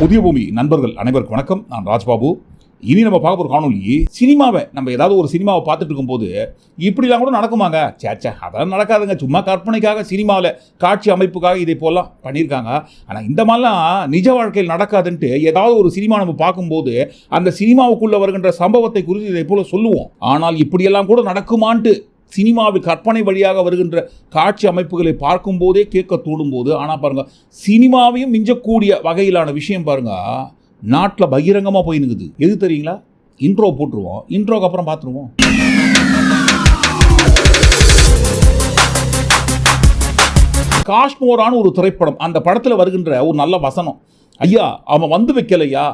புதிய பூமி. நண்பர்கள் அனைவருக்கும் வணக்கம். நான் ராஜ்பாபு. இனி நம்ம பார்க்க போகிற காணொலி சினிமாவை. நம்ம ஏதாவது ஒரு சினிமாவை பார்த்துட்டு இருக்கும்போது இப்படிலாம் கூட நடக்குமாங்க? சேச்சா அதெல்லாம் நடக்காதுங்க. சும்மா கற்பனைக்காக சினிமாவில் காட்சி அமைப்புக்காக இதை போலாம் பண்ணியிருக்காங்க. ஆனால் இந்த மாதிரிலாம் நிஜ வாழ்க்கையில் நடக்காதுன்ட்டு ஏதாவது ஒரு சினிமா நம்ம பார்க்கும்போது அந்த சினிமாவுக்குள்ளே வருகின்ற சம்பவத்தை குறித்து இதை போல் சொல்லுவோம். ஆனால் இப்படியெல்லாம் கூட நடக்குமான்ட்டு சினிமாவில் கற்பனை வழியாக வருகின்ற காட்சி அமைப்புகளை பார்க்கும்போதே கேட்க தூண்டும்போது ஆனால் பாருங்க சினிமாவையும் மிஞ்சக்கூடிய வகையிலான விஷயம் பாருங்க நாட்டில் பகிரங்கமாக போய் நிற்குது எது தெரியுங்களா? இன்ட்ரோ போட்டுருவோம். இன்ட்ரோக்கு அப்புறம் பார்த்துருவோம் காஷ்மோரான ஒரு திரைப்படம் அந்த படத்தில் வருகின்ற ஒரு நல்ல வசனம். ஐயா அவன் வந்து வைக்கலையா?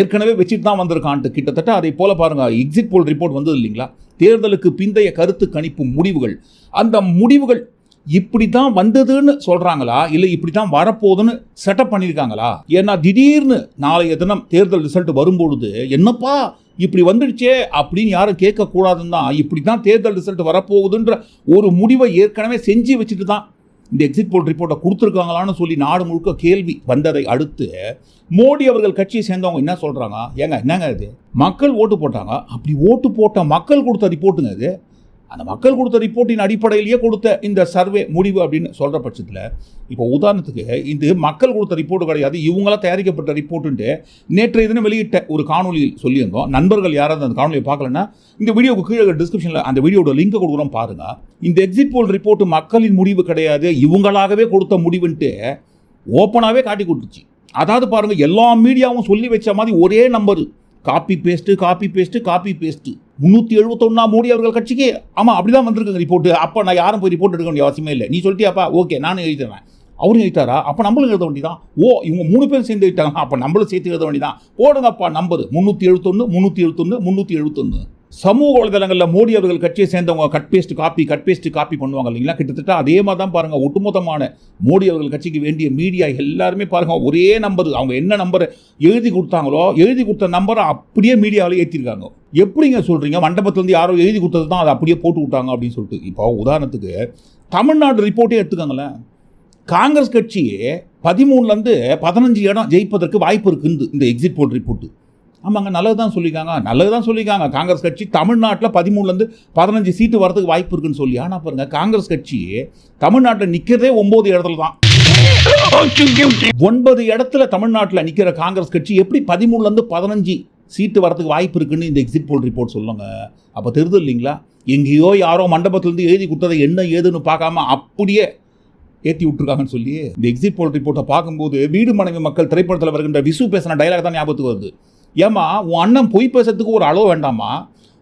ஏற்கனவே வச்சுட்டு தான் வந்திருக்கான்ட்டு. கிட்டத்தட்ட அதை போல பாருங்க எக்ஸிட் போல் ரிப்போர்ட் வந்தது இல்லைங்களா? தேர்தலுக்கு பிந்தைய கருத்து கணிப்பு முடிவுகள். அந்த முடிவுகள் இப்படி தான் வந்ததுன்னு சொல்கிறாங்களா இல்லை இப்படி தான் வரப்போகுதுன்னு செட்டப் பண்ணியிருக்காங்களா? ஏன்னா திடீர்னு நாளைய தினம் தேர்தல் ரிசல்ட் வரும்பொழுது என்னப்பா இப்படி வந்துடுச்சே அப்படின்னு யாரும் கேட்கக்கூடாதுன்னு தான். இப்படி தான் தேர்தல் ரிசல்ட் வரப்போகுதுன்ற ஒரு முடிவை ஏற்கனவே செஞ்சு வச்சுட்டு தான் இந்த எக்ஸிட் போல் ரிப்போர்ட்டை கொடுத்துருக்காங்களான்னு சொல்லி நாடு முழுக்க கேள்வி வந்ததை அடுத்து மோடி அவர்கள் கட்சியை சேர்ந்தவங்க என்ன சொல்கிறாங்க ஏங்க என்னங்க இது? மக்கள் ஓட்டு போட்டாங்க. அப்படி ஓட்டு போட்ட மக்கள் கொடுத்த ரிப்போர்ட்டுங்க இது. அந்த மக்கள் கொடுத்த ரிப்போர்ட்டின் அடிப்படையிலேயே கொடுத்த இந்த சர்வே முடிவு அப்படின்னு சொல்கிற பட்சத்தில் இப்போ உதாரணத்துக்கு இது மக்கள் கொடுத்த ரிப்போர்ட் கிடையாது இவங்களாம் தயாரிக்கப்பட்ட ரிப்போர்ட்டுன்ட்டு நேற்றைய தினம் வெளியிட்ட ஒரு காணொலியில் சொல்லியிருந்தோம். நண்பர்கள் யாராவது அந்த காணொலியை பார்க்கலன்னா இந்த வீடியோக்கு கீழே டிஸ்கிரிப்ஷனில் அந்த வீடியோட லிங்க் கொடுக்குறோம் பாருங்க. இந்த எக்ஸிட் போல் ரிப்போர்ட் மக்களின் முடிவு கிடையாது இவங்களாகவே கொடுத்த முடிவுன்ட்டு ஓப்பனாகவே காட்டி கொடுத்துச்சு. அதாவது பாருங்கள் எல்லா மீடியாவும் சொல்லி வச்ச மாதிரி ஒரே number copy paste copy paste copy paste முந்நூற்றி எழுபத்தொன்னா மோடி அவர்கள் கட்சிக்கு ஆமாம் அப்படி தான் வந்திருக்குங்க ரிப்போர்ட்டு அப்போ நான் யாரும் போய் ரிப்போர்ட் எடுக்க வேண்டிய அவசியமே இல்லை. நீ சொல்லிட்டியாப்பா? ஓகே நானும் எழுதிடுறேன். அவரும் எழுதிட்டாரா? அப்போ நம்மளும் எழுத வேண்டியதான் ஓ இவங்க மூணு பேரும் சேர்ந்து எழுதிட்டாங்க. அப்போ நம்மளும் சேர்த்து எழுத வேண்டியதான் போடுங்கப்பா நம்பர். முந்நூற்றி எழுபத்தொன்று முந்நூற்றி எழுபத்தொன்று முந்நூற்றி எழுபத்தொன்று சமூக வலைதளங்களில் மோடி அவர்கள் கட்சியை சேர்ந்தவங்க cut paste copy cut paste copy பண்ணுவாங்க இல்லைங்களா? கிட்டத்தட்ட அதே மாதிரி தான் பாருங்கள் ஒட்டுமொத்தமான மோடி அவர்கள் கட்சிக்கு வேண்டிய மீடியா எல்லாருமே பாருங்கள் ஒரே நம்பர் அவங்க என்ன நம்பரை எழுதி கொடுத்தாங்களோ எழுதி கொடுத்த நம்பரை அப்படியே மீடியாவில் ஏற்றிருக்காங்க எப்படிங்க சொல்கிறீங்க மண்டபத்துலேருந்து யாரோ எழுதி கொடுத்தது தான் அதை அப்படியே போட்டு விட்டாங்க அப்படின்னு சொல்லிட்டு. இப்போ உதாரணத்துக்கு தமிழ்நாடு ரிப்போர்ட்டே எடுத்துக்கோங்களேன். காங்கிரஸ் கட்சி பதிமூணுலேருந்து பதினஞ்சு இடம் ஜெயிப்பதற்கு வாய்ப்பு இருக்குது இந்த எக்ஸிட் போல் ரிப்போர்ட்டு ஆமாங்க நல்லது தான் சொல்லியிருக்காங்க. நல்லது தான் சொல்லியிருக்காங்க. காங்கிரஸ் கட்சி தமிழ்நாட்டில் பதிமூணுலேருந்து பதினஞ்சு சீட்டு வரதுக்கு வாய்ப்பு இருக்குன்னு சொல்லி. ஆனால் பாருங்க காங்கிரஸ் கட்சி தமிழ்நாட்டில் நிற்கிறதே ஒம்பது இடத்துல தான். ஒன்பது இடத்துல தமிழ்நாட்டில் நிற்கிற காங்கிரஸ் கட்சி எப்படி பதிமூணுலேருந்து பதினஞ்சு சீட்டு வரதுக்கு வாய்ப்பு இருக்குன்னு இந்த எக்ஸிட் போல் ரிப்போர்ட் சொல்லுங்க. அப்போ தெரியுது இல்லைங்களா? எங்கேயோ யாரோ மண்டபத்திலேருந்து எழுதி கொடுத்ததை என்ன ஏதுன்னு பார்க்காம அப்படியே ஏற்றி விட்டுருக்காங்கன்னு சொல்லி. இந்த எக்ஸிட் போல் ரிப்போர்ட்டை பார்க்கும்போது வீடு மனைவி மக்கள் திரைப்படத்தில் வருகின்ற விசு பேசின டைலாக் தான் ஞாபகத்துக்கு வருது. ஏமா உன் அண்ணன் பொய் பேசுறதுக்கு ஒரு அளவு வேண்டாமா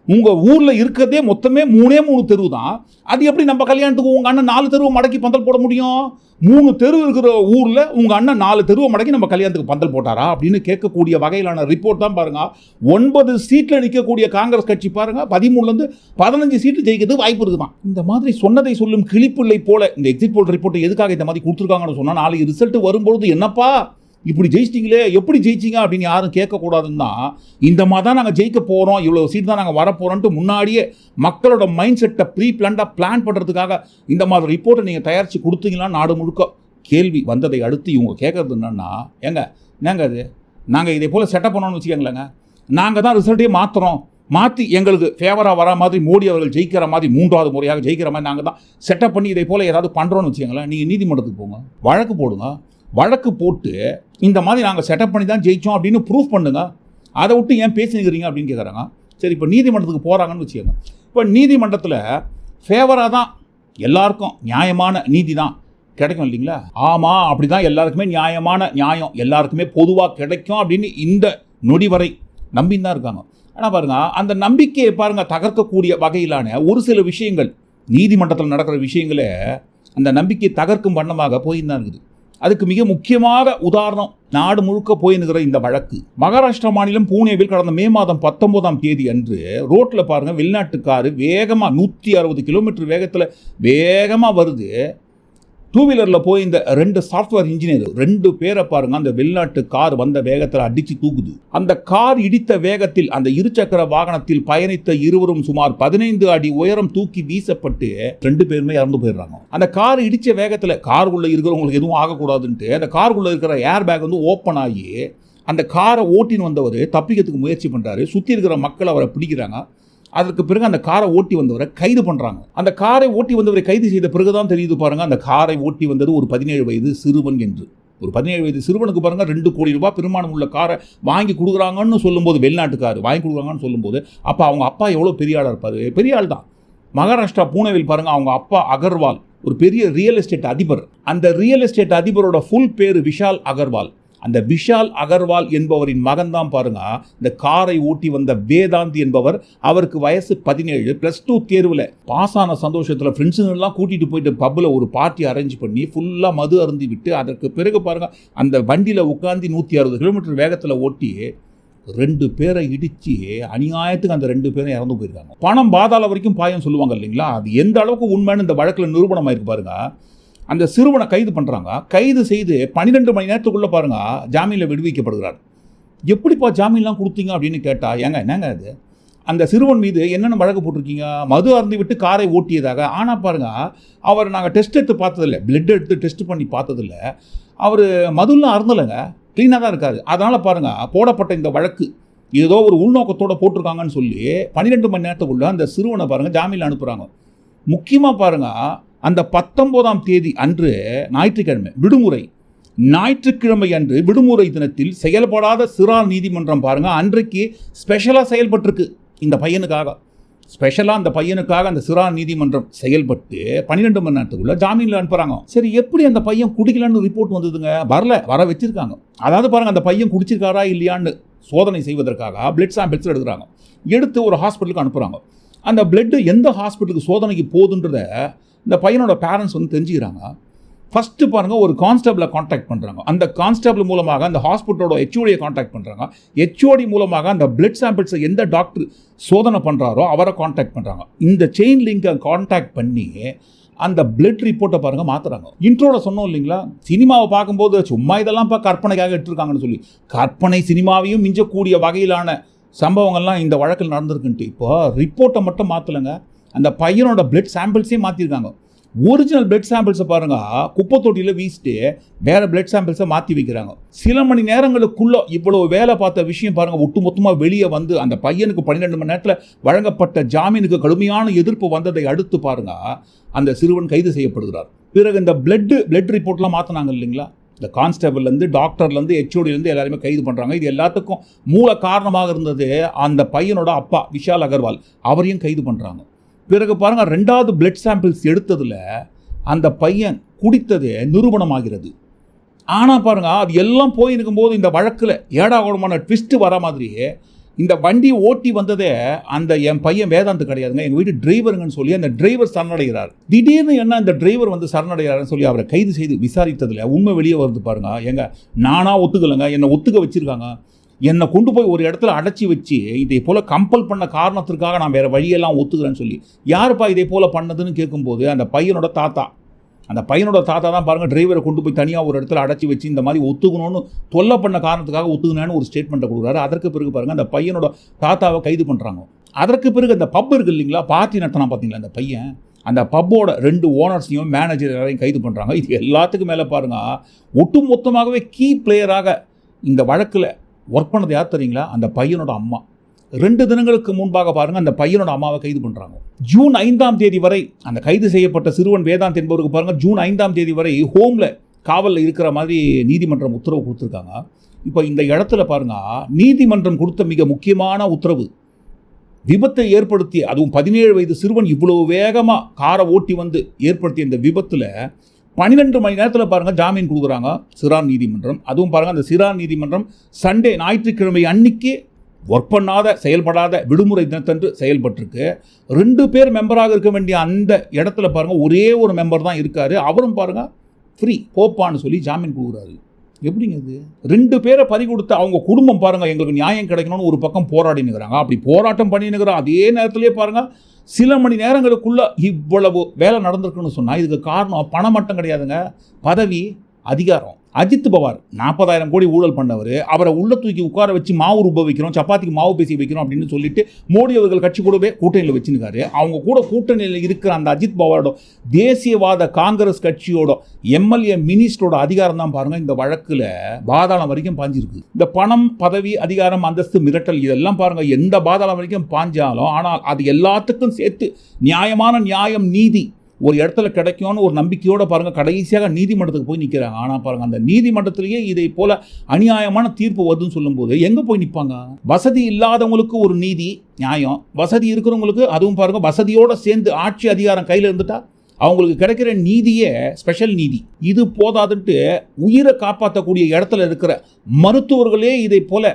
உங்கள் ஊரில் இருக்கிறதே மொத்தமே மூணே மூணு தெரு தான். அது எப்படி நம்ம கல்யாணத்துக்கு உங்கள் அண்ணன் நாலு தெருவை மடக்கி பந்தல் போட முடியும்? மூணு தெரு இருக்கிற ஊரில் உங்கள் அண்ணன் நாலு தெருவை மடக்கி நம்ம கல்யாணத்துக்கு பந்தல் போட்டாரா அப்படின்னு கேட்கக்கூடிய வகையிலான ரிப்போர்ட் தான் பாருங்கள் ஒன்பது சீட்டில் நிற்கக்கூடிய காங்கிரஸ் கட்சி பாருங்கள் பதிமூணுலேருந்து பதினஞ்சு சீட்டு ஜெயிக்கிறது வாய்ப்பு இருக்குதான். இந்த மாதிரி சொன்னதை சொல்லும் கிளிப்பிள்ளை போல இந்த எக்ஸிட் போல் ரிப்போர்ட்டை எதுக்காக இந்த மாதிரி கொடுத்துருக்காங்கன்னு சொன்னால் நாளைக்கு ரிசல்ட் வரும்பொழுது என்னப்பா? இப்படி ஜெயிச்சிட்டிங்களே எப்படி ஜெயிச்சிங்க அப்படின்னு யாரும் கேட்கக்கூடாதுன்னா இந்த மாதிரி தான் நாங்கள் ஜெயிக்க போகிறோம் இவ்வளோ சீட் தான் நாங்கள் வரப்போகிறோன்ட்டு முன்னாடியே மக்களோட மைண்ட் செட்டை ப்ரீ பிளான்டாக பிளான் பண்ணுறதுக்காக இந்த மாதிரி ரிப்போர்ட்டை நீங்கள் தயாரித்து கொடுத்தீங்கன்னா நாடு முழுக்க? கேள்வி வந்ததை அடுத்து இவங்க கேட்குறது என்னென்னா ஏங்க என்னங்க அது நாங்கள் இதே போல் செட்டப் பண்ணோன்னு வச்சுக்கோங்களேங்க. நாங்கள் தான் ரிசல்ட்டே மாற்றுறோம் மாற்றி எங்களுக்கு ஃபேவராக வர மாதிரி மோடி அவர்கள் ஜெயிக்கிற மாதிரி மூன்றாவது முறையாக ஜெயிக்கிற மாதிரி நாங்கள் தான் செட்டப் பண்ணி இதே போல் ஏதாவது பண்ணுறோன்னு வச்சுக்கோங்களேன். நீங்கள் நீதிமன்றத்துக்கு போங்க. வழக்கு போடுங்க. வழக்கு போட்டு இந்த மாதிரி நாங்கள் செட்டப் பண்ணி தான் ஜெயித்தோம் அப்படின்னு ப்ரூஃப் பண்ணுங்க. அதை விட்டு ஏன் பேசினுக்கிறீங்க அப்படின்னு கேட்குறாங்க சரி இப்போ நீதிமன்றத்துக்கு போகிறாங்கன்னு வச்சுக்கோங்க. இப்போ நீதிமன்றத்தில் ஃபேவராக தான் எல்லாருக்கும் நியாயமான நீதி தான் கிடைக்கும் இல்லைங்களா? ஆமாம் அப்படி தான் எல்லாருக்குமே நியாயமான நியாயம். எல்லாருக்குமே பொதுவாக கிடைக்கும் அப்படின்னு இந்த நொடி வரை நம்பின்னு தான் இருக்காங்க. ஆனால் பாருங்க அந்த நம்பிக்கையை பாருங்க தகர்க்கக்கூடிய வகையிலான ஒரு சில விஷயங்கள் நீதிமன்றத்தில் நடக்கிற விஷயங்களே அந்த நம்பிக்கையை தகர்க்கும் வண்ணமாக போயின்னு தான் இருக்குது. அதுக்கு மிக முக்கியமாக உதாரணம் நாடு முழுக்க போயினுக்கிற இந்த வழக்கு. மகாராஷ்டிரா மாநிலம் பூனேவில் கடந்த மே மாதம் பத்தொன்பதாம் தேதி அன்று ரோட்டில் பாருங்கள் வெளிநாட்டுக்காரு வேகமாக நூற்றி அறுபது கிலோமீட்டர் வேகத்தில் வேகமாக வருது. டூ வீலரில் போய் இந்த ரெண்டு சாஃப்ட்வேர் இன்ஜினியர் ரெண்டு பேரை பாருங்க. அந்த வெளிநாட்டு கார் வந்த வேகத்தில் அடித்து தூக்குது. அந்த கார் இடித்த வேகத்தில் அந்த இருசக்கர வாகனத்தில் பயணித்த இருவரும் சுமார் பதினைந்து அடி உயரம் தூக்கி வீசப்பட்டு ரெண்டு பேருமே இறந்து போயிடுறாங்க. அந்த கார் இடித்த வேகத்தில் காருக்குள்ளே இருக்கிறவங்களுக்கு எதுவும் ஆகக்கூடாதுன்ட்டு அந்த காருக்குள்ளே இருக்கிற ஏர் பேக் வந்து ஓப்பன் ஆகி அந்த காரை ஓட்டின்னு வந்தவர் தப்பிக்கிறதுக்கு முயற்சி பண்ணுறாரு சுற்றி இருக்கிற மக்கள் அவரை பிடிக்கிறாங்க. அதற்கு பிறகு அந்த காரை ஓட்டி வந்தவரை கைது பண்ணுறாங்க அந்த காரை ஓட்டி வந்தவரை கைது செய்த பிறகு தான் தெரியுது பாருங்கள் அந்த காரை ஓட்டி வந்தது ஒரு பதினேழு வயது சிறுவன் என்று. ஒரு பதினேழு வயது சிறுவனுக்கு பாருங்க ரெண்டு கோடி ரூபாய் பெருமானம் உள்ள காரை வாங்கி கொடுக்குறாங்கன்னு சொல்லும்போது வெளிநாட்டுக்கார் வாங்கி கொடுக்குறாங்கன்னு சொல்லும்போது அப்போ அவங்க அப்பா எவ்வளோ பெரிய ஆளாக இருப்பார்? பெரிய ஆள் தான். மகாராஷ்டிரா பூனேவில் பாருங்கள் அவங்க அப்பா அகர்வால் ஒரு பெரிய ரியல் எஸ்டேட் அதிபர். அந்த ரியல் எஸ்டேட் அதிபரோட ஃபுல் பேர் விஷால் அகர்வால். அந்த விஷால் அகர்வால் என்பவரின் மகன் தான் பாருங்க. இந்த காரை ஓட்டி வந்த வேதாந்தி என்பவர் அவருக்கு வயசு பதினேழு ப்ளஸ் டூ தேர்வில் பாஸ் ஆன சந்தோஷத்தில் ஃப்ரெண்ட்ஸுங்கெல்லாம் கூட்டிகிட்டு போயிட்டு பப்பில் ஒரு பார்ட்டி அரேஞ்ச் பண்ணி ஃபுல்லாக மது அருந்தி விட்டு அதற்கு பிறகு பாருங்க அந்த வண்டியில் உட்காந்து நூற்றி அறுபது கிலோமீட்டர் வேகத்தில் ஓட்டி ரெண்டு பேரை இடித்து அநியாயத்துக்கு அந்த ரெண்டு பேரும் இறந்து போயிருக்காங்க. பணம் பாதாள வரைக்கும் பாயம் சொல்லுவாங்க இல்லைங்களா? அது எந்த அளவுக்கு உண்மைன்னு இந்த வழக்கில் நிரூபணமாயிருக்கு பாருங்க. அந்த சிறுவனை கைது பண்ணுறாங்க கைது செய்து பன்னிரெண்டு மணி நேரத்துக்குள்ளே பாருங்கள் ஜாமீனில் விடுவிக்கப்படுகிறார். எப்படிப்பா ஜாமீன்லாம் கொடுத்தீங்க அப்படின்னு கேட்டால் ஏங்க என்னங்க அது? அந்த சிறுவன் மீது என்னென்ன வழக்கு போட்டிருக்கீங்க? மது அருந்து விட்டு காரை ஓட்டியதாக. ஆனால் பாருங்க அவர் நாங்கள் டெஸ்ட் எடுத்து பார்த்ததில்ல. பிளட் எடுத்து டெஸ்ட் பண்ணி பார்த்ததில்ல. அவர் மதுலாம் அருந்தலைங்க. க்ளீனாக தான் இருக்காரு. அதனால் பாருங்கள் போடப்பட்ட இந்த வழக்கு ஏதோ ஒரு உள்நோக்கத்தோடு போட்டிருக்காங்கன்னு சொல்லி பன்னிரெண்டு மணி நேரத்துக்குள்ளே அந்த சிறுவனை பாருங்கள் ஜாமீனில் அனுப்புகிறாங்க முக்கியமாக பாருங்கள் அந்த பத்தொம்போதாம் தேதி அன்று ஞாயிற்றுக்கிழமை விடுமுறை. ஞாயிற்றுக்கிழமை அன்று விடுமுறை தினத்தில் செயல்படாத சிறார் நீதிமன்றம் பாருங்கள் அன்றைக்கு ஸ்பெஷலாக செயல்பட்டிருக்கு இந்த பையனுக்காக. ஸ்பெஷலாக அந்த பையனுக்காக அந்த சிறார் நீதிமன்றம் செயல்பட்டு பன்னிரெண்டு மணி நேரத்துக்குள்ள ஜாமீனில் அனுப்புகிறாங்க சரி எப்படி அந்த பையன் குடிக்கலான்னு ரிப்போர்ட் வந்ததுங்க? வரல வர வச்சுருக்காங்க. அதாவது பாருங்கள் அந்த பையன் குடிச்சிருக்காரா இல்லையான்னு சோதனை செய்வதற்காக பிளட் சாம்பிள்ஸ் எடுக்கிறாங்க. எடுத்து ஒரு ஹாஸ்பிட்டலுக்கு அனுப்புகிறாங்க அந்த பிளட்டு எந்த ஹாஸ்பிட்டலுக்கு சோதனைக்கு போகுதுன்றத இந்த பையனோட பேரண்ட்ஸ் வந்து தெரிஞ்சுக்கிறாங்க. ஃபஸ்ட்டு பாருங்கள் ஒரு கான்ஸ்டபிளை காண்டாக்ட் பண்ணுறாங்க அந்த கான்ஸ்டபிள் மூலமாக அந்த ஹாஸ்பிட்டலோட ஹெச்ஓடியை காண்டாக்ட் பண்ணுறாங்க ஹெச்ஓடி மூலமாக அந்த பிளட் சாம்பிள்ஸை எந்த டாக்டர் சோதனை பண்ணுறாரோ அவரை காண்டாக்ட் பண்ணுறாங்க இந்த செயின் லிங்கை காண்டாக்ட் பண்ணி அந்த பிளட் ரிப்போர்ட்டை பாருங்கள் மாற்றுறாங்க இன்ட்ரோவில் சொன்னோம் இல்லைங்களா? சினிமாவை பார்க்கும்போது சும்மா இதெல்லாம் இப்போ கற்பனைக்காக எடுத்துருக்காங்கன்னு சொல்லி. கற்பனை சினிமாவையும் மிஞ்சக்கூடிய வகையிலான சம்பவங்கள்லாம் இந்த வழக்கில் நடந்திருக்குன்ட்டு. இப்போ ரிப்போர்ட்டை மட்டும் மாற்றலைங்க அந்த பையனோட பிளட் சாம்பிள்ஸையும் மாற்றிருக்காங்க ஒரிஜினல் பிளட் சாம்பிள்ஸை பாருங்கள் குப்பை தொட்டியில் வீசிட்டு வேறு பிளட் சாம்பிள்ஸை மாற்றி வைக்கிறாங்க. சில மணி நேரங்களுக்குள்ளே இவ்வளோ வேலை பார்த்த விஷயம் பாருங்கள் ஒட்டுமொத்தமாக வெளியே வந்து அந்த பையனுக்கு பன்னிரெண்டு மணி நேரத்தில் வழங்கப்பட்ட ஜாமீனுக்கு கடுமையான எதிர்ப்பு வந்ததை அடுத்து பாருங்கள் அந்த சிறுவன் கைது செய்யப்படுகிறார். பிறகு இந்த பிளட்டு பிளட் ரிப்போர்ட்லாம் மாற்றினாங்க இல்லைங்களா? இந்த கான்ஸ்டபிள்லேருந்து டாக்டர்லேருந்து ஹெச்ஓடிலேருந்து எல்லாருமே கைது பண்ணுறாங்க இது எல்லாத்துக்கும் மூல காரணமாக இருந்தது அந்த பையனோட அப்பா விஷால் அகர்வால். அவரையும் கைது பண்ணுறாங்க பிறகு பாருங்கள் ரெண்டாவது பிளட் சாம்பிள்ஸ் எடுத்ததில் அந்த பையன் குடித்தது நிரூபணமாகிறது. ஆனால் பாருங்கள் அது எல்லாம் போயிருக்கும் போது இந்த வழக்கில் ஏடாகூடமான ட்விஸ்ட்டு வர மாதிரியே இந்த வண்டி ஓட்டி வந்ததே அந்த என் பையன் வேதாந்த் கிடையாதுங்க. எங்கள் வீட்டு டிரைவருங்கன்னு சொல்லி அந்த டிரைவர் சரணடைகிறார். திடீர்னு என்ன இந்த டிரைவர் வந்து சரணடைகிறாருன்னு சொல்லி அவரை கைது செய்து விசாரித்ததில் உண்மை வெளியே வருது பாருங்கள் எங்கள் நானாக ஒத்துக்கலைங்க. என்னை ஒத்துக்க வச்சுருக்காங்க. என்னை கொண்டு போய் ஒரு இடத்துல அடைச்சி வச்சு இதை போல் கம்பல் பண்ண காரணத்திற்காக நான் வேறு வழியெல்லாம் ஒத்துக்கிறேன்னு சொல்லி யாருப்பா இதே போல் பண்ணதுன்னு கேட்கும்போது அந்த பையனோட தாத்தா. அந்த பையனோட தாத்தா தான் பாருங்கள் டிரைவரை கொண்டு போய் தனியாக ஒரு இடத்துல அடைச்சி வச்சு இந்த மாதிரி ஒத்துக்கணும்னு தொல்லை பண்ண காரணத்துக்காக ஒத்துக்கணும்னு ஒரு ஸ்டேட்மெண்ட்டை கொடுக்குறாரு. அதற்கு பிறகு பாருங்கள் அந்த பையனோட தாத்தாவை கைது பண்ணுறாங்க அதற்கு பிறகு அந்த பப் இருக்கு இல்லைங்களா பார்ட்டி நடத்தினா பார்த்தீங்களா அந்த பையன்? அந்த பப்போட ரெண்டு ஓனர்ஸையும் மேனேஜர் எல்லாரையும் கைது பண்ணுறாங்க இது எல்லாத்துக்கும் மேலே பாருங்கள் ஒட்டு மொத்தமாகவே கீ பிளேயராக இந்த வழக்கில் ஒர்க் பண்ணது யார் தெரியுங்களா? அந்த பையனோட அம்மா. ரெண்டு தினங்களுக்கு முன்பாக பாருங்கள் அந்த பையனோட அம்மாவை கைது பண்ணுறாங்க ஜூன் ஐந்தாம் தேதி வரை அந்த கைது செய்யப்பட்ட சிறுவன் வேதாந்த் என்பவருக்கு பாருங்கள் ஜூன் ஐந்தாம் தேதி வரை ஹோமில் காவலில் இருக்கிற மாதிரி நீதிமன்றம் உத்தரவு கொடுத்துருக்காங்க. இப்போ இந்த இடத்துல பாருங்க நீதிமன்றம் கொடுத்த மிக முக்கியமான உத்தரவு விபத்தை ஏற்படுத்திய அதுவும் பதினேழு வயது சிறுவன் இவ்வளவு வேகமாக காரை ஓட்டி வந்து ஏற்படுத்திய இந்த விபத்தில் பன்னிரெண்டு மணி நேரத்தில் பாருங்கள் ஜாமீன் கொடுக்குறாங்க சிறார் நீதிமன்றம். அதுவும் பாருங்கள் அந்த சிறார் நீதிமன்றம் சண்டே ஞாயிற்றுக்கிழமை அன்னைக்கு ஒர்க் பண்ணாத செயல்படாத விடுமுறை தினத்தன்று செயல்பட்டிருக்கு. ரெண்டு பேர் மெம்பராக இருக்க வேண்டிய அந்த இடத்துல பாருங்கள் ஒரே ஒரு மெம்பர் தான் இருக்கார். அவரும் பாருங்கள் ஃப்ரீ போப்பான்னு சொல்லி ஜாமீன் கொடுக்குறாரு. எப்படிங்க இது? ரெண்டு பேரை பறி கொடுத்து அவங்க குடும்பம் பாருங்கள் எங்களுக்கு நியாயம் கிடைக்கணும்னு ஒரு பக்கம் போராடி நிற்கிறாங்க அப்படி போராட்டம் பண்ணி நிற்கிறோம் அதே நேரத்துலேயே பாருங்கள் சில மணி நேரங்களுக்குள்ளே இவ்வளவு வேலை நடந்திருக்குன்னு சொன்னால் இதுக்கு காரணம் பணம் மட்டும் கிடையாதுங்க. பதவி அதிகாரம். அஜித் பவார் நாற்பதாயிரம் கோடி ஊழல் பண்ணவர் அவரை உள்ள தூக்கி உட்கார வச்சு மாவு ரூப வைக்கிறோம் சப்பாத்திக்கு மாவு பேசி வைக்கிறோம் அப்படின்னு சொல்லிட்டு மோடி அவர்கள் கட்சி கூடவே கூட்டணியில் வச்சுருக்காரு. அவங்க கூட கூட்டணியில் இருக்கிற அந்த அஜித் பவாரோட தேசியவாத காங்கிரஸ் கட்சியோட எம்எல்ஏ மினிஸ்டரோட அதிகாரம் தான் பாருங்கள் இந்த வழக்கில் பாதாளம் வரைக்கும் பாஞ்சிருக்கு. இந்த பணம் பதவி அதிகாரம் அந்தஸ்து மிரட்டல் இதெல்லாம் பாருங்க எந்த பாதாளம் வரைக்கும் பாஞ்சாலும் ஆனால் அது எல்லாத்துக்கும் சேர்த்து நியாயமான நியாயம் நீதி ஒரு இடத்துல கிடைக்கும்னு ஒரு நம்பிக்கையோடு பாருங்கள் கடைசியாக நீதிமன்றத்துக்கு போய் நிற்கிறாங்க ஆனால் பாருங்கள் அந்த நீதிமன்றத்திலேயே இதை போல் அநியாயமான தீர்ப்பு வருதுன்னு சொல்லும்போது எங்கே போய் நிற்பாங்க வசதி இல்லாதவங்களுக்கு ஒரு நீதி நியாயம். வசதி இருக்கிறவங்களுக்கு அதுவும் பாருங்கள் வசதியோடு சேர்ந்து ஆட்சி அதிகாரம் கையில் இருந்துட்டா அவங்களுக்கு கிடைக்கிற நீதியே ஸ்பெஷல் நீதி. இது போதாதுன்ட்டு உயிரை காப்பாற்றக்கூடிய இடத்துல இருக்கிற மருத்துவர்களே இதை போல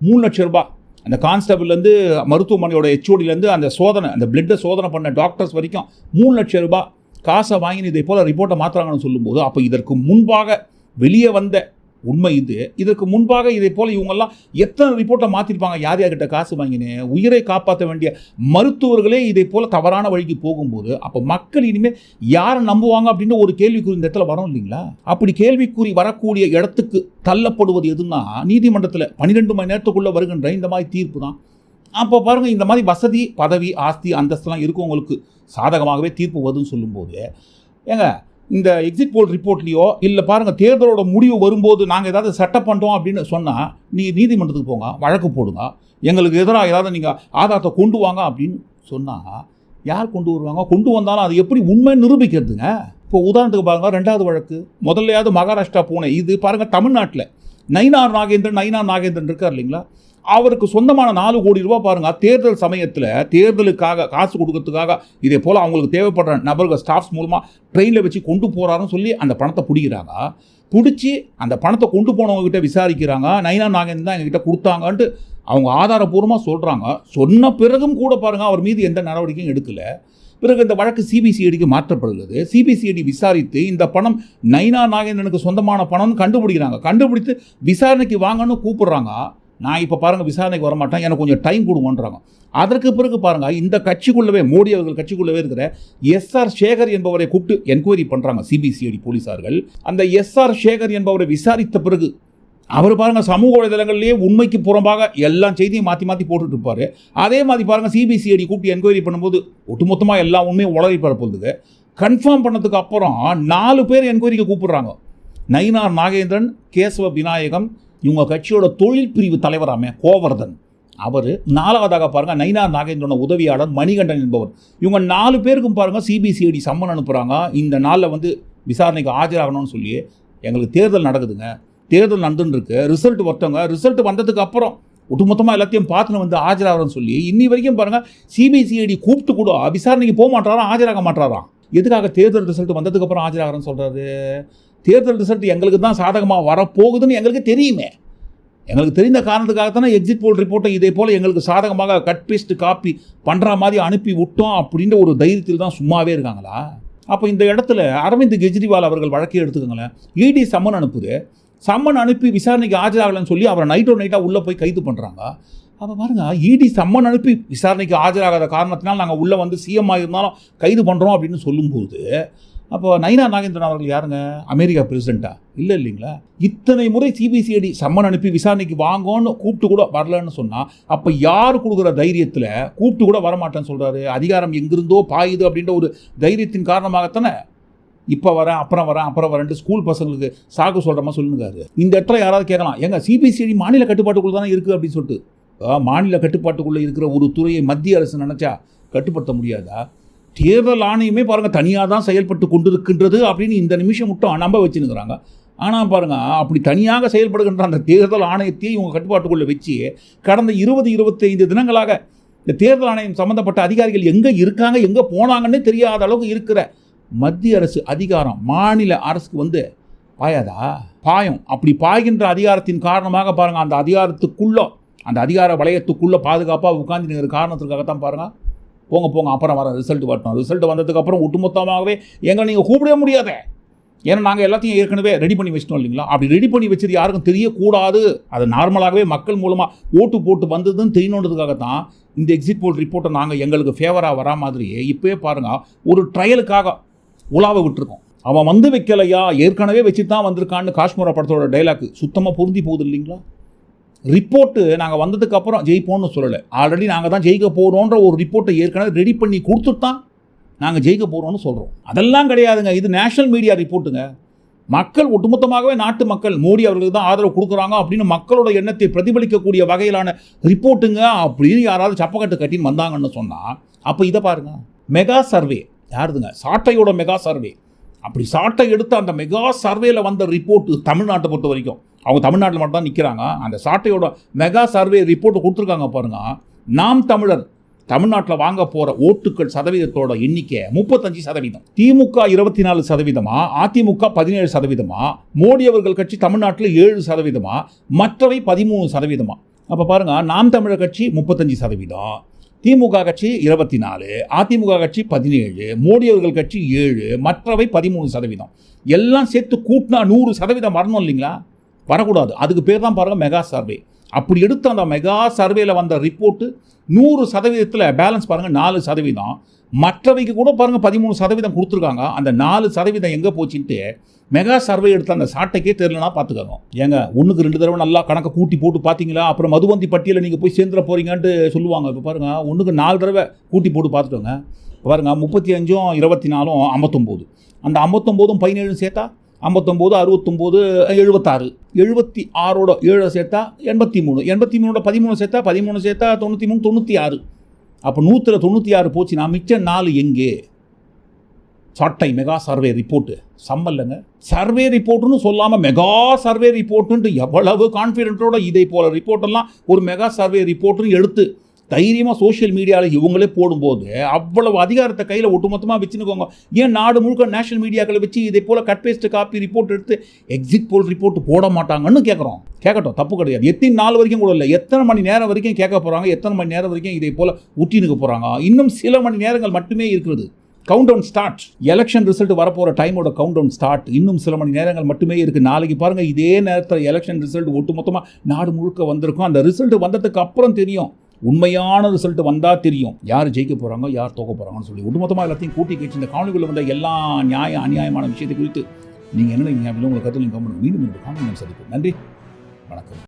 மூணு லட்சம் ரூபாய் அந்த கான்ஸ்டபிள்லேருந்து மருத்துவமனையோட ஹெச்ஓடிலேருந்து அந்த சோதனை அந்த பிளட்டை சோதனை பண்ண டாக்டர்ஸ் வரைக்கும் மூணு லட்சம் ரூபாய் காசை வாங்கி இதை போல் ரிப்போர்ட்டை மாற்றுறாங்கன்னு சொல்லும்போது அப்போ இதற்கு முன்பாக வெளியே வந்த உண்மை இது. இதற்கு முன்பாக இதை போல் இவங்கெல்லாம் எத்தனை ரிப்போர்ட்டை மாற்றிருப்பாங்க யார் யார்கிட்ட காசு வாங்கினேன் உயிரை காப்பாற்ற வேண்டிய மருத்துவர்களே இதை போல் தவறான வழிக்கு போகும்போது அப்போ மக்கள் இனிமேல் யாரை நம்புவாங்க அப்படின்னு ஒரு கேள்விக்குறி இந்த இடத்துல வரும் இல்லைங்களா? அப்படி கேள்விக்குறி வரக்கூடிய இடத்துக்கு தள்ளப்படுவது எதுன்னா நீதிமன்றத்தில் பன்னிரெண்டு மணி நேரத்துக்குள்ளே வருகின்ற இந்த மாதிரி தீர்ப்பு தான். அப்போ பாருங்கள் இந்த மாதிரி வசதி பதவி ஆஸ்தி அந்தஸ்தெல்லாம் இருக்கவங்களுக்கு சாதகமாகவே தீர்ப்பு வருதுன்னு சொல்லும்போது ஏங்க இந்த எக்ஸிட் போல் ரிப்போர்ட்லேயோ இல்லை பாருங்கள் தேர்தலோட முடிவு வரும்போது நாங்கள் ஏதாவது சட்டம் பண்ணுறோம் அப்படின்னு சொன்னால் நீங்கள் நீதிமன்றத்துக்கு போங்க வழக்கு போடுங்க. எங்களுக்கு எதிராக ஏதாவது நீங்கள் ஆதாரத்தை கொண்டு வாங்க அப்படின்னு சொன்னால் யார் கொண்டு வருவாங்க? கொண்டு வந்தாலும் அது எப்படி உண்மை நிரூபிக்கிறதுங்க? இப்போ உதாரணத்துக்கு பாருங்கள் ரெண்டாவது வழக்கு. முதல்லையாவது மகாராஷ்டிரா பூனே இது பாருங்கள் தமிழ்நாட்டில். நயினார் நாகேந்திரன் நயினார் நாகேந்திரன் இருக்கார் இல்லைங்களா? அவருக்கு சொந்தமான நாலு கோடி ரூபாய் பாருங்க. தேர்தல் சமயத்தில் தேர்தலுக்காக காசு கொடுக்கறதுக்காக இதே போல் அவங்களுக்கு தேவைப்படுற நபர்கள் ஸ்டாஃப்ஸ் மூலமாக ட்ரெயினில் வச்சு கொண்டு போகிறாருன்னு சொல்லி அந்த பணத்தை பிடிக்கிறாங்க. பிடிச்சி அந்த பணத்தை கொண்டு போனவங்ககிட்ட விசாரிக்கிறாங்க. நைனா நாகேந்திரன் தான் எங்ககிட்ட கொடுத்தாங்கன்ட்டு அவங்க ஆதாரபூர்வமாக சொல்கிறாங்க சொன்ன பிறகும் கூட பாருங்கள் அவர் மீது எந்த நடவடிக்கையும் எடுக்கலை. பிறகு இந்த வழக்கு சிபிசிஐடிக்கு மாற்றப்படுகிறது. சிபிசிஐடி விசாரித்து இந்த பணம் நைனா நாகேந்திரனுக்கு சொந்தமான பணம்னு கண்டுபிடிக்கிறாங்க. கண்டுபிடித்து விசாரணைக்கு வாங்கன்னு கூப்பிடுறாங்க. நான் இப்போ பாருங்கள் விசாரணைக்கு வரமாட்டேன் எனக்கு கொஞ்சம் டைம் கொடுங்கன்றாங்க. அதற்கு பிறகு பாருங்கள் இந்த கட்சிக்குள்ளவே மோடி அவர்கள் கட்சிக்குள்ளவே இருக்கிற எஸ்ஆர் சேகர் என்பவரை கூப்பிட்டு என்கொயரி பண்ணுறாங்க சிபிசிஐடி போலீஸார்கள் அந்த எஸ்ஆர் சேகர் என்பவரை விசாரித்த பிறகு அவர் பாருங்க சமூக வலைதளங்கள்லேயே உண்மைக்கு புறம்பாக எல்லா செய்தியும் மாற்றி மாற்றி போட்டுட்டு இருப்பார் அதே மாதிரி பாருங்கள் சிபிசிஐடி கூப்பிட்டு என்கொயரி பண்ணும்போது ஒட்டுமொத்தமாக எல்லா உண்மையும் உளறி பரப்புறதுக்கு கன்ஃபார்ம் பண்ணதுக்கு அப்புறம் நாலு பேர் என்கொயரிக்கு கூப்பிடுறாங்க. நயினார் நாகேந்திரன் கேசவ விநாயகம் இவங்க கட்சியோட தொழில் பிரிவு தலைவராமே கோவர்தன். அவர் நாலாவதாக பாருங்கள் நயினார் நாகேந்திரனோட உதவியாளர் மணிகண்டன் என்பவர். இவங்க நாலு பேருக்கும் பாருங்கள் சிபிசிஐடி சம்மன் அனுப்புகிறாங்க இந்த நாளில் வந்து விசாரணைக்கு ஆஜராகணும்னு சொல்லி எங்களுக்கு தேர்தல் நடக்குதுங்க. தேர்தல் நடந்துருக்கு ரிசல்ட் வரட்டவங்க ரிசல்ட் வந்ததுக்கு அப்புறம் ஒட்டுமொத்தமாக எல்லாத்தையும் பார்த்துன்னு வந்து ஆஜராகிறோன்னு சொல்லி இன்னி வரைக்கும் பாருங்கள் சிபிசிஐடி கூப்பிட்டு கூட விசாரணைக்கு போக மாட்டாராம் ஆஜராக மாட்டாராம் எதுக்காக தேர்தல் ரிசல்ட் வந்ததுக்கப்புறம் ஆஜராகிறேன்னு சொல்கிறாரு தேர்தல் ரிசல்ட் எங்களுக்கு தான் சாதகமாக வரப்போகுதுன்னு எங்களுக்கு தெரியுமே. எங்களுக்கு தெரிந்த காரணத்துக்காகத்தானே எக்ஸிட் போல் ரிப்போர்ட்டை இதே போல் எங்களுக்கு சாதகமாக கட் பேஸ்ட் காப்பி பண்ணுற மாதிரி அனுப்பி விட்டோம் அப்படின்ற ஒரு தைரியத்தில் தான் சும்மாவே இருக்காங்களா? அப்போ இந்த இடத்துல அரவிந்த் கெஜ்ரிவால் அவர்கள் வழக்கை எடுத்துக்கோங்களேன். இடி சம்மன் அனுப்புது. சம்மன் அனுப்பி விசாரணைக்கு ஆஜராகலன்னு சொல்லி அவரை நைட்டோ நைட்டாக உள்ளே போய் கைது பண்ணுறாங்க அப்போ பாருங்க இடி சம்மன் அனுப்பி விசாரணைக்கு ஆஜராகாத காரணத்தினால் நாங்கள் உள்ளே வந்து சிஎம் இருந்தாலும் கைது பண்ணுறோம் அப்படின்னு சொல்லும்போது அப்போ நைனா நாகேந்திரன் அவர்கள் யாருங்க? அமெரிக்கா பிரசிடெண்ட்டா இல்லை இல்லைங்களா? இத்தனை முறை சிபிசிஐடி சம்மன் அனுப்பி விசாரணைக்கு வாங்கோன்னு கூப்பிட்டு கூட வரலன்னு சொன்னால் அப்போ யார் கொடுக்குற தைரியத்தில் கூப்பிட்டு கூட வரமாட்டேன்னு சொல்கிறாரு அதிகாரம் எங்கிருந்தோ பாயுது அப்படின்ற ஒரு தைரியத்தின் காரணமாகத்தானே? இப்போ வரேன் அப்புறம் வரேன் அப்புறம் வரேன்ட்டு ஸ்கூல் பசங்களுக்கு சாக்கு சொல்கிற மாதிரி சொல்லுங்காரு இந்த இடத்துல யாராவது கேட்கலாம் எங்க சிபிசிஐடி மாநில கட்டுப்பாட்டுக்குள்ளே தானே இருக்குது அப்படின்னு சொல்லிட்டு? மாநில கட்டுப்பாட்டுக்குள்ளே இருக்கிற ஒரு துறையை மத்திய அரசு நினச்சா கட்டுப்படுத்த முடியாதா? தேர்தல் ஆணையமே பாருங்கள் தனியாக தான் செயல்பட்டு கொண்டிருக்கின்றது அப்படின்னு இந்த நிமிஷம் மட்டும் நம்ப வச்சுருக்கிறாங்க ஆனால் பாருங்கள் அப்படி தனியாக செயல்படுகின்ற அந்த தேர்தல் ஆணையத்தையும் இவங்க கட்டுப்பாட்டுக்குள்ளே வச்சு கடந்த இருபது இருபத்தைந்து தினங்களாக இந்த தேர்தல் ஆணையம் சம்மந்தப்பட்ட அதிகாரிகள் எங்கே இருக்காங்க எங்கே போனாங்கன்னே தெரியாத அளவுக்கு இருக்கிற மத்திய அரசு அதிகாரம் மாநில அரசுக்கு வந்து பாயாதா? பாயம். அப்படி பாய்கின்ற அதிகாரத்தின் காரணமாக பாருங்கள் அந்த அதிகாரத்துக்குள்ளே அந்த அதிகார வளையத்துக்குள்ளே பாதுகாப்பாக உட்கார்ந்து நிற்கிற காரணத்துக்காகத்தான் பாருங்கள் போங்க போங்க அப்புறம் வர ரிசல்ட் வரட்டும். ரிசல்ட் வந்ததுக்கு அப்புறம் ஒட்டுமொத்தமாகவே எங்களை நீங்கள் கூப்பிடவே முடியாதே. ஏன்னா நாங்கள் எல்லாத்தையும் ஏற்கனவே ரெடி பண்ணி வச்சிட்டோம் இல்லைங்களா? அப்படி ரெடி பண்ணி வச்சது யாருக்கும் தெரியக்கூடாது. அது நார்மலாகவே மக்கள் மூலமாக ஓட்டு போட்டு வந்ததுன்னு தெரியணுன்றதுக்காக தான் இந்த எக்ஸிட் போல் ரிப்போர்ட்டை நாங்கள் எங்களுக்கு ஃபேவராக வரா மாதிரி இப்போயே பாருங்கள் ஒரு ட்ரையலுக்காக உலாவை விட்டுருக்கோம். அவன் வந்து வைக்கலையா? ஏற்கனவே வச்சு தான் வந்திருக்கான்னு காஷ்மீரா படத்தோட டைலாக் சுத்தமாக பொருந்தி போகுது இல்லைங்களா? ரிப்போர்ட்டு நாங்கள் வந்ததுக்கப்புறம் ஜெயிப்போம்னு சொல்லலை. ஆல்ரெடி நாங்கள் தான் ஜெயிக்க போகிறோன்ற ஒரு ரிப்போர்ட்டை ஏற்கனவே ரெடி பண்ணி கொடுத்துட்டு தான் நாங்கள் ஜெயிக்க போகிறோம்னு சொல்கிறோம் அதெல்லாம் கிடையாதுங்க. இது நேஷனல் மீடியா ரிப்போர்ட்டுங்க மக்கள் ஒட்டுமொத்தமாகவே நாட்டு மக்கள் மோடி அவர்களுக்கு தான் ஆதரவு கொடுக்குறாங்க அப்படின்னு மக்களோட எண்ணத்தை பிரதிபலிக்கக்கூடிய வகையிலான ரிப்போர்ட்டுங்க அப்படின்னு யாராவது சப்பக்கட்டு கட்டின்னு வந்தாங்கன்னு சொன்னால் அப்போ இதை பாருங்கள் மெகா சர்வே யாருதுங்க? சாட்டையோட மெகா சர்வே அப்படி சாட்டை எடுத்த அந்த மெகா சர்வேல வந்த ரிப்போர்ட் தமிழ்நாட்டை பொறுத்த வரைக்கும். அவங்க தமிழ்நாட்டில் மட்டும் தான் நிற்கிறாங்க அந்த சாட்டையோட மெகா சர்வே ரிப்போர்ட் கொடுத்துருக்காங்க பாருங்கள் நாம் தமிழர் தமிழ்நாட்டில் வாங்க போகிற ஓட்டுக்கள் சதவீதத்தோட எண்ணிக்கை முப்பத்தஞ்சு சதவீதம். திமுக இருபத்தி நாலு சதவீதமா? அதிமுக பதினேழு சதவீதமா? மோடி அவர்கள் கட்சி தமிழ்நாட்டில் ஏழு சதவீதமா? மற்றவை பதிமூணு சதவீதமா? அப்போ பாருங்க நாம் தமிழர் கட்சி முப்பத்தஞ்சு சதவீதம். திமுக கட்சி இருபத்தி நாலு அதிமுக கட்சி பதினேழு மோடி அவர்கள் கட்சி ஏழு மற்றவை பதிமூணு சதவீதம். எல்லாம் சேர்த்து கூட்டினா நூறு சதவீதம் வரணும் இல்லைங்களா? வரக்கூடாது. அதுக்கு பேர் தான் பாருங்கள் மெகா சர்வே. அப்படி எடுத்த அந்த மெகா சர்வேல வந்த ரிப்போர்ட்டு நூறு சதவீதத்தில் பேலன்ஸ் பாருங்கள் நாலு சதவீதம். மற்றவைக்கு கூட பாருங்கள் பதிமூணு சதவீதம் கொடுத்துருக்காங்க. அந்த நாலு சதவீதம் எங்கே போச்சுன்ட்டு மெகா சர்வே எடுத்த அந்த சாட்டைக்கே தெரிலனா பார்த்துக்கோங்க ஏங்க ஒன்றுக்கு ரெண்டு தடவை நல்லா கணக்கை கூட்டி போட்டு பார்த்தீங்களா அப்புறம் மதுவந்தி பட்டியலில் நீங்கள் போய் சேர்ந்துட போகிறீங்கன்ட்டு சொல்லுவாங்க. இப்போ பாருங்கள் ஒன்றுக்கு நாலு தடவை கூட்டி போட்டு பார்த்துட்டோங்க பாருங்கள் முப்பத்தி அஞ்சும் இருபத்தி நாலும் ஐம்பத்தொம்போது அந்த ஐம்பத்தொம்போதும் பதினேழும் சேர்த்தா? ஐம்பத்தொம்போது அறுபத்தொம்போது எழுபத்தாறு. எழுபத்தி ஆறோட ஏழை சேர்த்தா எண்பத்தி மூணு எண்பத்தி மூணோட பதிமூணு சேர்த்தா பதிமூணு சேர்த்தா தொண்ணூற்றி மூணு தொண்ணூற்றி ஆறு அப்போ நூற்றில் தொண்ணூற்றி ஆறு போச்சு நான் மிச்சம் நாலு எங்கே? சாட்டை மெகா சர்வே ரிப்போர்ட்டு சம்மல்லங்க சர்வே ரிப்போர்ட்டுன்னு சொல்லாமல் மெகா சர்வே ரிப்போர்ட்டுன்ட்டு எவ்வளவு கான்ஃபிடென்ட்டோட இதை போல ரிப்போர்ட்டெல்லாம் ஒரு மெகா சர்வே ரிப்போர்ட்டுன்னு எடுத்து தைரியமாக சோஷியல் மீடியாவில் இவங்களே போடும்போது அவ்வளவு அதிகாரத்தை கையில் ஒட்டுமொத்தமாக வச்சுருக்கோங்க ஏன் நாடு முழுக்க நேஷனல் மீடியாக்களை வச்சு இதே போல் கட் பேஸ்ட் காப்பி ரிப்போர்ட் எடுத்து எக்ஸிட் போல் ரிப்போர்ட் போட மாட்டாங்கன்னு கேட்குறோம் கேட்கட்டும் தப்பு கிடையாது. எத்தனை நாள் வரைக்கும் கூட இல்லை எத்தனை மணி நேரம் வரைக்கும் கேட்க போகிறாங்க எத்தனை மணி நேரம் வரைக்கும் இதே போல் ஊட்டினுக்கு போகிறாங்க இன்னும் சில மணி நேரங்கள் மட்டுமே இருக்கிறது count down start election result வரப்போகிற டைமோட கவுண்ட் டவுன் ஸ்டார்ட் இன்னும் சில மணி நேரங்கள் மட்டுமே இருக்குது நாளைக்கு பாருங்கள் இதே நேரத்தில் எலெக்ஷன் ரிசல்ட் ஒட்டுமொத்தமாக நாடு முழுக்க வந்திருக்கும். அந்த ரிசல்ட் வந்ததுக்கு அப்புறம் தெரியும். உண்மையான ரிசல்ட் வந்தால் தெரியும். யார் ஜெயிக்க போகிறாங்க யார் தோக்க போகிறாங்கன்னு சொல்லி. ஒட்டுமொத்தமாக எல்லாத்தையும் கூட்டி கேட்டு இந்த காணொலிகளில் வந்த எல்லா நியாய அநியாயமான விஷயத்தை குறித்து நீங்கள் என்ன நீங்கள் உங்களை கருத்தில் கவனம் மீண்டும் இந்த காணொலி சந்திப்போம். நன்றி. வணக்கம்.